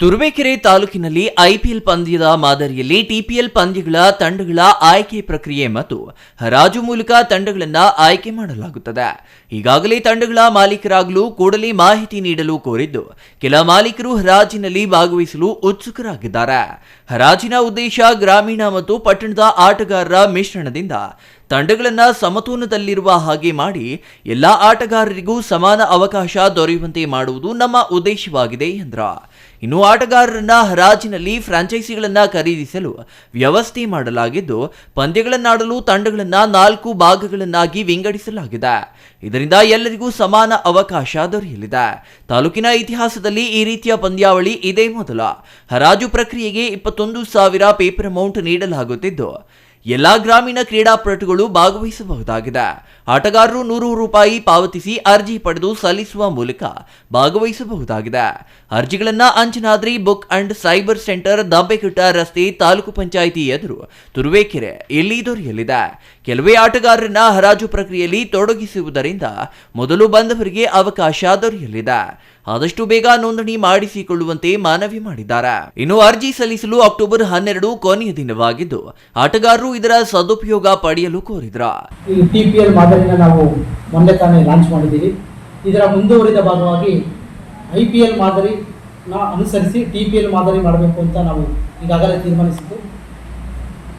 ತುರುವೇಕೆರೆ ತಾಲೂಕಿನಲ್ಲಿ ಐಪಿಎಲ್ ಪಂದ್ಯದ ಮಾದರಿಯಲ್ಲಿ ಟಿಪಿಎಲ್ ಪಂದ್ಯಗಳ ತಂಡಗಳ ಆಯ್ಕೆ ಪ್ರಕ್ರಿಯೆ ಮತ್ತು ಹರಾಜು ಮೂಲಕ ತಂಡಗಳನ್ನು ಆಯ್ಕೆ ಮಾಡಲಾಗುತ್ತದೆ. ಈಗಾಗಲೇ ತಂಡಗಳ ಮಾಲೀಕರಾಗಲು ಕೂಡಲೇ ಮಾಹಿತಿ ನೀಡಲು ಕೋರಿದ್ದು, ಕೆಲ ಮಾಲೀಕರು ಹರಾಜಿನಲ್ಲಿ ಭಾಗವಹಿಸಲು ಉತ್ಸುಕರಾಗಿದ್ದಾರೆ. ಹರಾಜಿನ ಉದ್ದೇಶ ಗ್ರಾಮೀಣ ಮತ್ತು ಪಟ್ಟಣದ ಆಟಗಾರರ ಮಿಶ್ರಣದಿಂದ ತಂಡಗಳನ್ನು ಸಮತೋಲನದಲ್ಲಿರುವ ಹಾಗೆ ಮಾಡಿ ಎಲ್ಲ ಆಟಗಾರರಿಗೂ ಸಮಾನ ಅವಕಾಶ ದೊರೆಯುವಂತೆ ಮಾಡುವುದು ನಮ್ಮ ಉದ್ದೇಶವಾಗಿದೆ ಎಂದ್ರ. ಇನ್ನು ಆಟಗಾರರನ್ನ ಹರಾಜಿನಲ್ಲಿ ಫ್ರಾಂಚೈಸಿಗಳನ್ನು ಖರೀದಿಸಲು ವ್ಯವಸ್ಥೆ ಮಾಡಲಾಗಿದ್ದು, ಪಂದ್ಯಗಳನ್ನಾಡಲು ತಂಡಗಳನ್ನ ನಾಲ್ಕು ಭಾಗಗಳನ್ನಾಗಿ ವಿಂಗಡಿಸಲಾಗಿದೆ. ಇದರಿಂದ ಎಲ್ಲರಿಗೂ ಸಮಾನ ಅವಕಾಶ ದೊರೆಯಲಿದೆ. ತಾಲೂಕಿನ ಇತಿಹಾಸದಲ್ಲಿ ಈ ರೀತಿಯ ಪಂದ್ಯಾವಳಿ ಇದೇ ಮೊದಲ. ಹರಾಜು ಪ್ರಕ್ರಿಯೆಗೆ ಇಪ್ಪತ್ತೊಂದು ಸಾವಿರ ಪೇಪರ್ ಅಮೌಂಟ್ ನೀಡಲಾಗುತ್ತಿದ್ದು ಎಲ್ಲಾ ಗ್ರಾಮೀಣ ಕ್ರೀಡಾಪಟುಗಳು ಭಾಗವಹಿಸಬಹುದಾಗಿದೆ. ಆಟಗಾರರು ನೂರು ರೂಪಾಯಿ ಪಾವತಿಸಿ ಅರ್ಜಿ ಪಡೆದು ಸಲ್ಲಿಸುವ ಮೂಲಕ ಭಾಗವಹಿಸಬಹುದಾಗಿದೆ. ಅರ್ಜಿಗಳನ್ನ Anjanadri book and cyber centre Dambekutta ರಸ್ತೆ ತಾಲೂಕು ಪಂಚಾಯಿತಿ ಎದುರು ತುರುವೇಕೆರೆ ಇಲ್ಲಿ ದೊರೆಯಲಿದೆ? ಕೆಲವೇ ಆಟಗಾರರನ್ನ ಹರಾಜು ಪ್ರಕ್ರಿಯೆಯಲ್ಲಿ ತೊಡಗಿಸುವುದರಿಂದ ಮೊದಲು ಬಂದವರಿಗೆ ಅವಕಾಶ ದೊರೆಯಲಿದೆ. ಆದಷ್ಟು ಬೇಗ ನೋಂದಣಿ ಮಾಡಿಸಿಕೊಳ್ಳುವಂತೆ ಮನವಿ ಮಾಡಿದ್ದಾರೆ. ಇನ್ನು ಅರ್ಜಿ ಸಲ್ಲಿಸಲು ಅಕ್ಟೋಬರ್ ಹನ್ನೆರಡು ಕೊನೆಯ ದಿನವಾಗಿದ್ದು, ಆಟಗಾರರು ಇದರ ಸದುಪಯೋಗ ಪಡೆಯಲು ಕೋರಿದ್ರ. ಟಿಪಿಎಲ್ ಮಾದರಿನ ನಾವು ಮೊನ್ನೆ ತಾನೇ ಲಾಂಚ್ ಮಾಡಿದ್ದೀವಿ. ಇದರ ಮುಂದುವರಿದ ಭಾಗವಾಗಿ ಐ ಪಿ ಎಲ್ ಮಾದರಿನ ಅನುಸರಿಸಿ ಟಿಪಿಎಲ್ ಮಾದರಿ ಮಾಡಬೇಕು ಅಂತ ನಾವು ಈಗಾಗಲೇ ತೀರ್ಮಾನಿಸಿದ್ದು.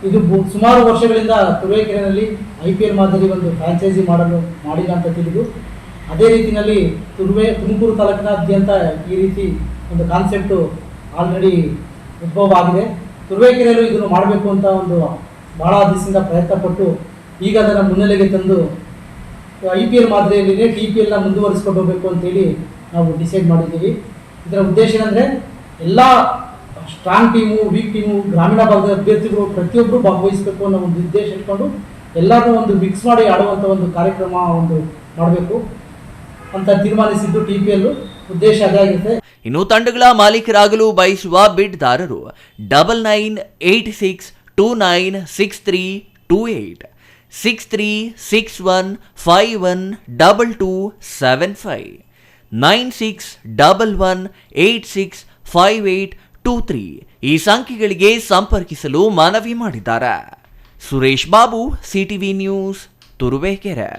ಇದು ಸುಮಾರು ವರ್ಷಗಳಿಂದ ತುರುವೇಕೆರೆಯಲ್ಲಿ ಐ ಪಿ ಎಲ್ ಮಾದರಿ ಒಂದು ಫ್ರಾಂಚೈಸಿ ಮಾಡಲು ಮಾಡಿಲ್ಲ ಅಂತ ತಿಳಿದು, ಅದೇ ರೀತಿಯಲ್ಲಿ ತುರುವೆ ತುಮಕೂರು ತಾಲೂಕಿನಾದ್ಯಂತ ಈ ರೀತಿ ಒಂದು ಕಾನ್ಸೆಪ್ಟು ಆಲ್ರೆಡಿ ಉದ್ಭವ ಆಗಿದೆ. ತುರುವೇಕೆರೆಯಲ್ಲೂ ಇದನ್ನು ಮಾಡಬೇಕು ಅಂತ ಒಂದು ಭಾಳ ದಿವಸದಿಂದ ಪ್ರಯತ್ನ ಪಟ್ಟು ಈಗ ಅದನ್ನು ಮುನ್ನೆಲೆಗೆ ತಂದು ಐ ಪಿ ಎಲ್ ಮಾದರಿಯಲ್ಲಿನೇ ಟಿ ಪಿ ಎಲ್ನ ಮುಂದುವರಿಸ್ಕೊಂಡು ಹೋಗಬೇಕು ಅಂತೇಳಿ ನಾವು ಡಿಸೈಡ್ ಮಾಡಿದ್ದೀವಿ. ಇದರ ಉದ್ದೇಶ ಏನಂದರೆ, ಎಲ್ಲ ಸ್ಟ್ರಾಂಗ್ ಟೀಮು ವೀಕ್ ಟೀಮು ಗ್ರಾಮೀಣ ಭಾಗದ ಅಭ್ಯರ್ಥಿಗಳು ಪ್ರತಿಯೊಬ್ಬರು ಭಾಗವಹಿಸಬೇಕು ಅನ್ನೋ ಒಂದು ಉದ್ದೇಶ ಇಟ್ಕೊಂಡು ಎಲ್ಲರೂ ಒಂದು ಮಿಕ್ಸ್ ಮಾಡಿ ಆಡುವಂಥ ಒಂದು ಕಾರ್ಯಕ್ರಮ ಒಂದು ಮಾಡಬೇಕು ಅಂತ ತೀರ್ಮಾನಿಸಿದ್ದು ಟಿ ಪಿ ಎಲ್ಲು ಉದ್ದೇಶ ಅದಾಗಿರುತ್ತೆ. ಇನ್ನು ತಂಡಗಳ ಮಾಲೀಕರಾಗಲು ಬಯಸುವ ಬಿಡ್ದಾರರು double nine eight six two nine six three two eight six three six one five one double two seven five nine six double one eight six five eight two three ಈ ಸಂಖ್ಯೆಗಳಿಗೆ ಸಂಪರ್ಕಿಸಲು ಮನವಿ ಮಾಡಿದ್ದಾರೆ. Suresh Babu CTV news Turuvekere.